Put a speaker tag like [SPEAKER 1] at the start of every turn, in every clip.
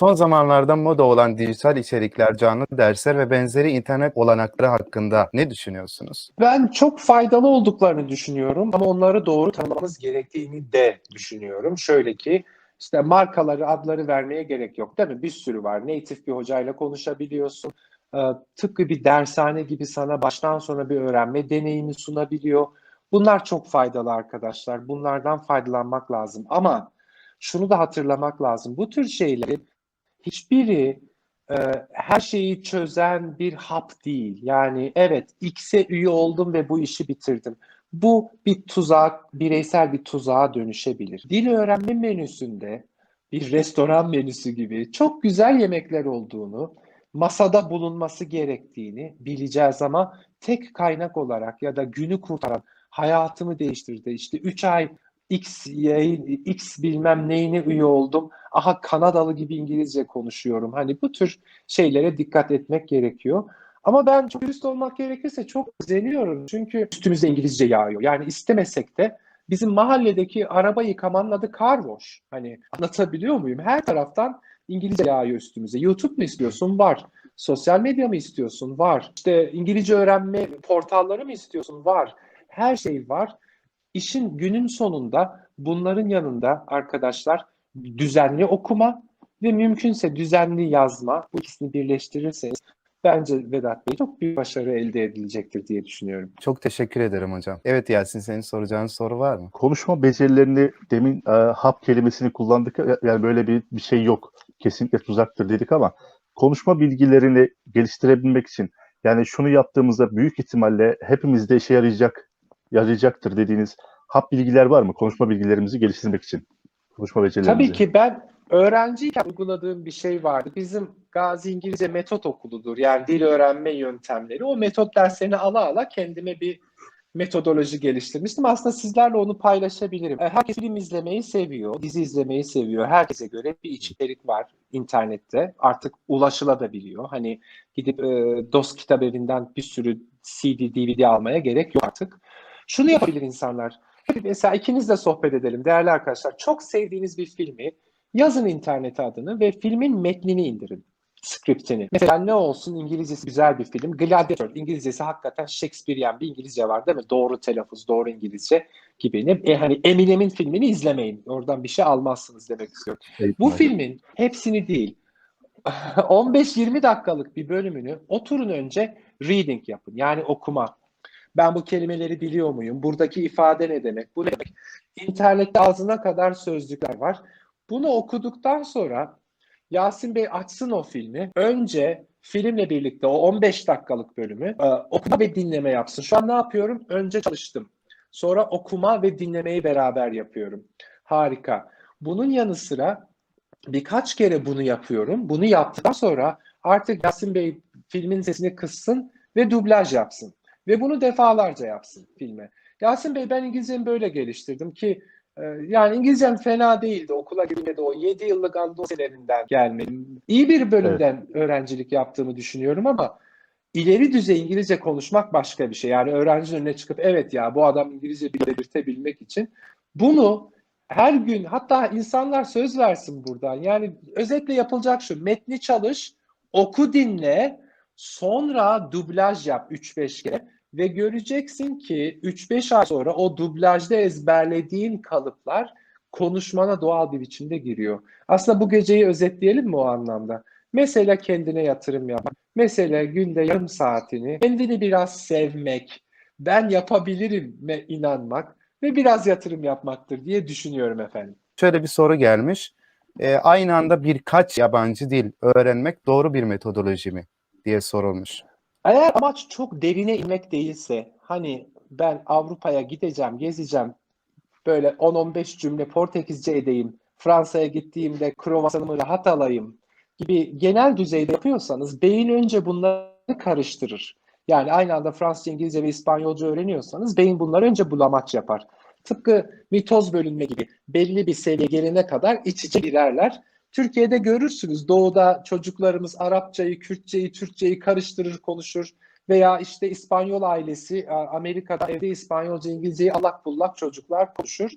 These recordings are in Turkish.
[SPEAKER 1] son zamanlarda moda olan dijital içerikler, canlı dersler ve benzeri internet olanakları hakkında ne düşünüyorsunuz?
[SPEAKER 2] Ben çok faydalı olduklarını düşünüyorum ama onları doğru tanımamız gerektiğini de düşünüyorum. Şöyle ki işte markaları, adları vermeye gerek yok değil mi? Bir sürü var. Native bir hocayla konuşabiliyorsun. Ee, tıpkı bir dershane gibi sana baştan sona bir öğrenme deneyimi sunabiliyor. Bunlar çok faydalı arkadaşlar. Bunlardan faydalanmak lazım. Ama şunu da hatırlamak lazım. Bu tür şeylerin hiçbiri e, her şeyi çözen bir hap değil. Yani evet X'e üye oldum ve bu işi bitirdim. Bu bir tuzak, bireysel bir tuzağa dönüşebilir. Dil öğrenme menüsünde bir restoran menüsü gibi çok güzel yemekler olduğunu, masada bulunması gerektiğini bileceğiz ama tek kaynak olarak ya da günü kurtaran, hayatımı değiştirdi. İşte 3 ay X yayın, X bilmem neyine üye oldum. Aha Kanadalı gibi İngilizce konuşuyorum. Hani bu tür şeylere dikkat etmek gerekiyor. Ama ben çok dürüst olmak gerekirse çok özeniyorum. Çünkü üstümüze İngilizce yağıyor. Yani istemesek de bizim mahalledeki araba yıkamanın adı car wash. Hani anlatabiliyor muyum? Her taraftan İngilizce yağıyor üstümüze. YouTube mu istiyorsun? Var. Sosyal medya mı istiyorsun? Var. İşte İngilizce öğrenme portalları mı istiyorsun? Var. Her şey var. İşin günün sonunda bunların yanında arkadaşlar düzenli okuma ve mümkünse düzenli yazma bu ikisini birleştirirseniz bence Vedat Bey çok büyük başarı elde edilecektir diye düşünüyorum.
[SPEAKER 1] Çok teşekkür ederim hocam. Evet Yasin senin soracağın soru var mı?
[SPEAKER 3] Konuşma becerilerini demin e, hap kelimesini kullandık. Yani böyle bir, bir şey yok. Kesinlikle tuzaktır dedik ama konuşma bilgilerini geliştirebilmek için yani şunu yaptığımızda büyük ihtimalle hepimizde işe yarayacak yarayacaktır dediğiniz hap bilgiler var mı? Konuşma bilgilerimizi geliştirmek için. Konuşma becerilerimizi.
[SPEAKER 2] Tabii ki ben öğrenciyken uyguladığım bir şey vardı. Bizim Gazi İngilizce Metot Okulu'dur. Yani dil öğrenme yöntemleri. O metot derslerini ala ala kendime bir metodoloji geliştirmiştim. Aslında sizlerle onu paylaşabilirim. E, Herkes film izlemeyi seviyor, dizi izlemeyi seviyor. Herkese göre bir içerik var internette. Artık ulaşılabiliyor. Hani gidip e, DOS kitap evinden bir sürü CD, DVD almaya gerek yok artık. Şunu yapabilir insanlar. Mesela ikinizle sohbet edelim değerli arkadaşlar. Çok sevdiğiniz bir filmi yazın internete adını ve filmin metnini indirin. Skriptini. Mesela ne olsun İngilizcesi güzel bir film. Gladiator. İngilizcesi hakikaten Shakespearean bir İngilizce var değil mi? Doğru telaffuz, doğru İngilizce gibi. E, hani Eminem'in filmini izlemeyin. Oradan bir şey almazsınız demek istiyorum.
[SPEAKER 3] Evet,
[SPEAKER 2] Bu
[SPEAKER 3] evet.
[SPEAKER 2] filmin hepsini değil 15-20 dakikalık bir bölümünü oturun önce reading yapın. Yani okuma. Ben bu kelimeleri biliyor muyum? Buradaki ifade ne demek? Bu ne demek? İnternette ağzına kadar sözlükler var. Bunu okuduktan sonra Yasin Bey açsın o filmi. Önce filmle birlikte o 15 dakikalık bölümü e, okuma ve dinleme yapsın. Şu an ne yapıyorum? Önce çalıştım. Sonra okuma ve dinlemeyi beraber yapıyorum. Harika. Bunun yanı sıra birkaç kere bunu yapıyorum. Bunu yaptıktan sonra artık Yasin Bey filmin sesini kıssın ve dublaj yapsın. Ve bunu defalarca yapsın filme. Yasin Bey ben İngilizcemi böyle geliştirdim ki e, yani İngilizcem fena değildi. Okula girmedi o 7 yıllık Anadolu liselerinden gelmedim. İyi bir bölümden öğrencilik yaptığımı düşünüyorum ama ileri düzey İngilizce konuşmak başka bir şey. Yani öğrencinin önüne çıkıp evet ya bu adam İngilizce belirtebilmek için bunu her gün hatta insanlar söz versin buradan. Yani özetle yapılacak şu metni çalış, oku dinle, sonra dublaj yap 3-5 kere ve göreceksin ki 3-5 ay sonra o dublajda ezberlediğin kalıplar konuşmana doğal bir biçimde giriyor. Aslında bu geceyi özetleyelim mi o anlamda? Mesela kendine yatırım yapmak. Mesela günde yarım saatini kendini biraz sevmek, ben yapabilirim ve inanmak ve biraz yatırım yapmaktır diye düşünüyorum efendim.
[SPEAKER 1] Şöyle bir soru gelmiş. Ee, aynı anda birkaç yabancı dil öğrenmek doğru bir metodoloji mi diye sorulmuş.
[SPEAKER 2] Eğer amaç çok derine inmek değilse, hani ben Avrupa'ya gideceğim, gezeceğim, böyle 10-15 cümle Portekizce edeyim, Fransa'ya gittiğimde kruvasanımı rahat alayım gibi genel düzeyde yapıyorsanız beyin önce bunları karıştırır. Yani aynı anda Fransızca, İngilizce ve İspanyolca öğreniyorsanız beyin bunları önce bulamaç yapar. Tıpkı mitoz bölünme gibi belli bir seviye gelene kadar iç içe girerler. Türkiye'de görürsünüz doğuda çocuklarımız Arapçayı, Kürtçeyi, Türkçeyi karıştırır konuşur. Veya işte İspanyol ailesi Amerika'da evde İspanyolca, İngilizceyi allak bullak çocuklar konuşur.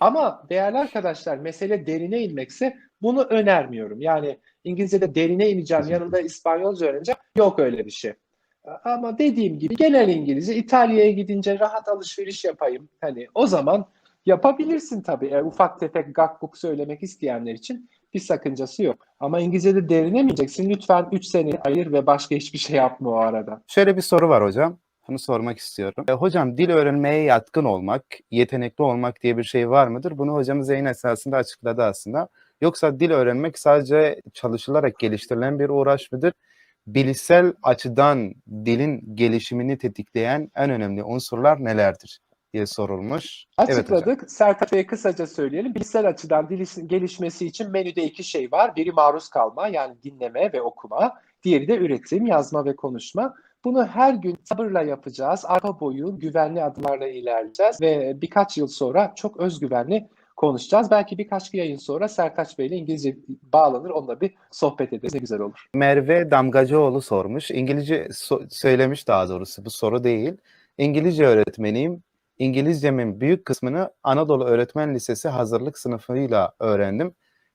[SPEAKER 2] Ama değerli arkadaşlar mesele derine inmekse Bunu önermiyorum. Yani İngilizce'de derine ineceğim, yanında İspanyolca öğreneceğim. Yok öyle bir şey. Ama dediğim gibi genel İngilizce İtalya'ya gidince rahat alışveriş yapayım. Hani o zaman yapabilirsin tabii. E, ufak tefek gakbuk söylemek isteyenler için bir sakıncası yok. Ama İngilizce'de derinemeyeceksin. Lütfen 3 sene ayır ve başka hiçbir şey yapma o arada.
[SPEAKER 1] Şöyle bir soru var hocam. Bunu sormak istiyorum. E, hocam dil öğrenmeye yatkın olmak, yetenekli olmak diye bir şey var mıdır? Bunu hocamız yayın esasında açıkladı aslında. Yoksa dil öğrenmek sadece çalışılarak geliştirilen bir uğraş mıdır? Bilişsel açıdan dilin gelişimini tetikleyen en önemli unsurlar nelerdir diye sorulmuş. Evet.
[SPEAKER 2] Açıkladık. Sertaç Bey'e kısaca söyleyelim. Bilişsel açıdan dil gelişmesi için menüde iki şey var. Biri maruz kalma yani dinleme ve okuma. Diğeri de üretim, yazma ve konuşma. Bunu her gün sabırla yapacağız. Arka boyu güvenli adımlarla ilerleyeceğiz ve birkaç yıl sonra çok özgüvenli konuşacağız. Belki birkaç yayın sonra Sertaç Bey ile İngilizce bağlanır. Onunla bir sohbet ederiz. Ne güzel olur.
[SPEAKER 1] Merve Damgacıoğlu sormuş. İngilizce so- söylemiş daha doğrusu. Bu soru değil. İngilizce öğretmeniyim. İngilizcemin büyük kısmını Anadolu Öğretmen Lisesi hazırlık sınıfıyla öğrendim.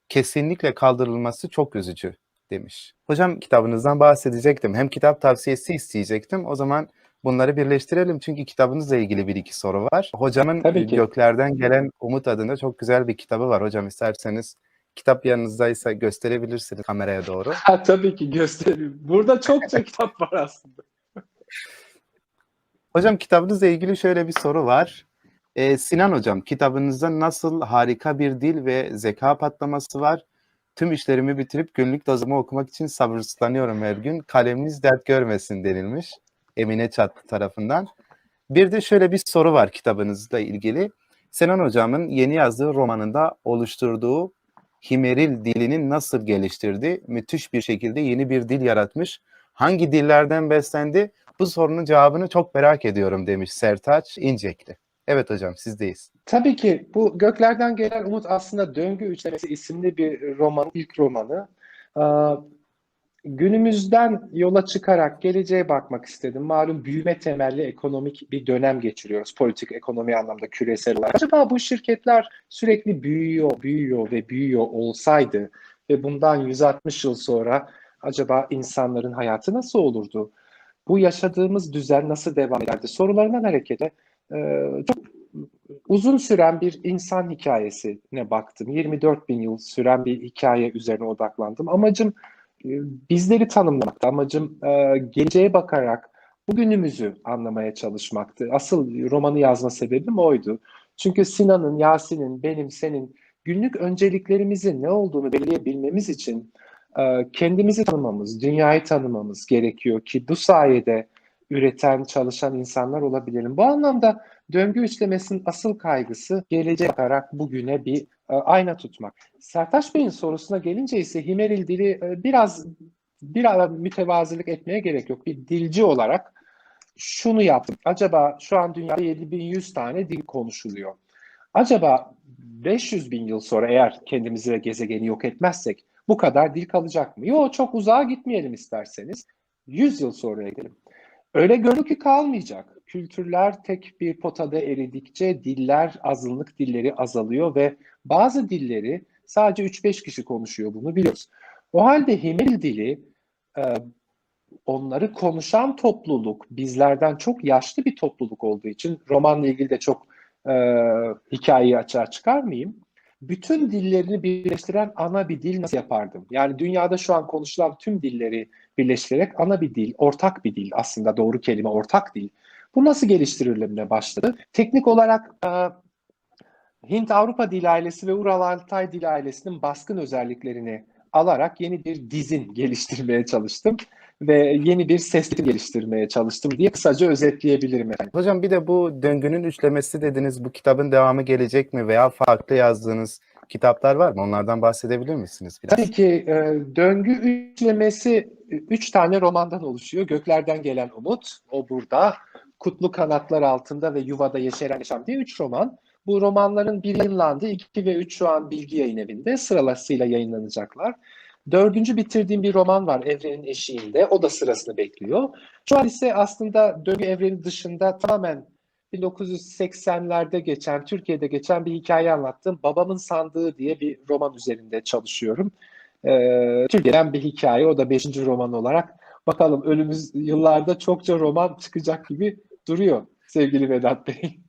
[SPEAKER 1] Kesinlikle kaldırılması çok üzücü demiş. Hocam kitabınızdan bahsedecektim. Hem kitap tavsiyesi isteyecektim. O zaman bunları birleştirelim. Çünkü kitabınızla ilgili bir iki soru var. Hocamın
[SPEAKER 2] Tabii ki.
[SPEAKER 1] Göklerden Gelen Umut adında çok güzel bir kitabı var. Hocam isterseniz kitap yanınızdaysa gösterebilirsiniz kameraya doğru.
[SPEAKER 2] Ha, tabii ki göstereyim. Burada çokça kitap var aslında.
[SPEAKER 1] Hocam kitabınızla ilgili şöyle bir soru var. Ee, Sinan hocam kitabınızda nasıl harika bir dil ve zeka patlaması var. Tüm işlerimi bitirip günlük dozımı okumak için sabırsızlanıyorum her gün. Kaleminiz dert görmesin denilmiş Emine Çatlı tarafından. Bir de şöyle bir soru var kitabınızla ilgili. Sinan hocamın yeni yazdığı romanında oluşturduğu Himeril dilini nasıl geliştirdi? Müthiş bir şekilde yeni bir dil yaratmış. Hangi dillerden beslendi? Bu sorunun cevabını çok merak ediyorum demiş Sertaç İncekli. Evet hocam sizdeyiz.
[SPEAKER 2] Tabii ki bu Göklerden Gelen Umut aslında Döngü Üçlemesi isimli bir roman, ilk romanı. Ee, günümüzden yola çıkarak geleceğe bakmak istedim. Malum büyüme temelli ekonomik bir dönem geçiriyoruz. Politik ekonomi anlamda küresel olarak. Acaba bu şirketler sürekli büyüyor, büyüyor ve büyüyor olsaydı ve bundan 160 yıl sonra acaba insanların hayatı nasıl olurdu? Bu yaşadığımız düzen nasıl devam ederdi? Sorularından hareketle e, çok uzun süren bir insan hikayesine baktım. 24 bin yıl süren bir hikaye üzerine odaklandım. Amacım e, bizleri tanımlamaktı. Amacım e, geleceğe bakarak bugünümüzü anlamaya çalışmaktı. Asıl romanı yazma sebebim oydu. Çünkü Sinan'ın, Yasin'in, benim, senin günlük önceliklerimizin ne olduğunu belirleyebilmemiz için kendimizi tanımamız, dünyayı tanımamız gerekiyor ki bu sayede üreten, çalışan insanlar olabilirim. Bu anlamda döngü üçlemesinin asıl kaygısı geleceğe bakarak bugüne bir e, ayna tutmak. Sertaç Bey'in sorusuna gelince ise Himeril dili e, biraz biraz mütevazilik etmeye gerek yok. Bir dilci olarak şunu yaptım. Acaba şu an dünyada 7100 tane dil konuşuluyor. Acaba 500 bin yıl sonra eğer kendimizi ve gezegeni yok etmezsek bu kadar dil kalacak mı? Yok çok uzağa gitmeyelim isterseniz. 100 yıl sonra gidelim. Öyle görünüyor ki kalmayacak. Kültürler tek bir potada eridikçe diller, azınlık dilleri azalıyor ve bazı dilleri sadece 3-5 kişi konuşuyor bunu biliyoruz. O halde Himel dili e, onları konuşan topluluk bizlerden çok yaşlı bir topluluk olduğu için romanla ilgili de çok e, hikayeyi açığa çıkarmayayım. Bütün dillerini birleştiren ana bir dil nasıl yapardım? Yani dünyada şu an konuşulan tüm dilleri birleştirerek ana bir dil, ortak bir dil aslında doğru kelime ortak dil. Bu nasıl geliştirilemeye başladı? Teknik olarak e, Hint-Avrupa dil ailesi ve Ural-Altay dil ailesinin baskın özelliklerini alarak yeni bir dizin geliştirmeye çalıştım ve yeni bir sesli geliştirmeye çalıştım diye kısaca özetleyebilirim. Yani.
[SPEAKER 1] Hocam bir de bu döngünün üçlemesi dediniz. Bu kitabın devamı gelecek mi veya farklı yazdığınız kitaplar var mı? Onlardan bahsedebilir misiniz biraz?
[SPEAKER 2] Tabii ki e, döngü üçlemesi üç tane romandan oluşuyor. Göklerden gelen umut, o burada. Kutlu kanatlar altında ve yuvada yeşeren yaşam diye üç roman. Bu romanların biri yayınlandı. iki ve üç şu an Bilgi Yayın Evi'nde sırasıyla yayınlanacaklar. Dördüncü bitirdiğim bir roman var Evrenin Eşiğinde. O da sırasını bekliyor. Şu an ise aslında döngü evreni dışında tamamen 1980'lerde geçen, Türkiye'de geçen bir hikaye anlattım. Babamın Sandığı diye bir roman üzerinde çalışıyorum. Ee, Türkiye'den bir hikaye, o da 5. roman olarak. Bakalım önümüz yıllarda çokça roman çıkacak gibi duruyor sevgili Vedat Bey.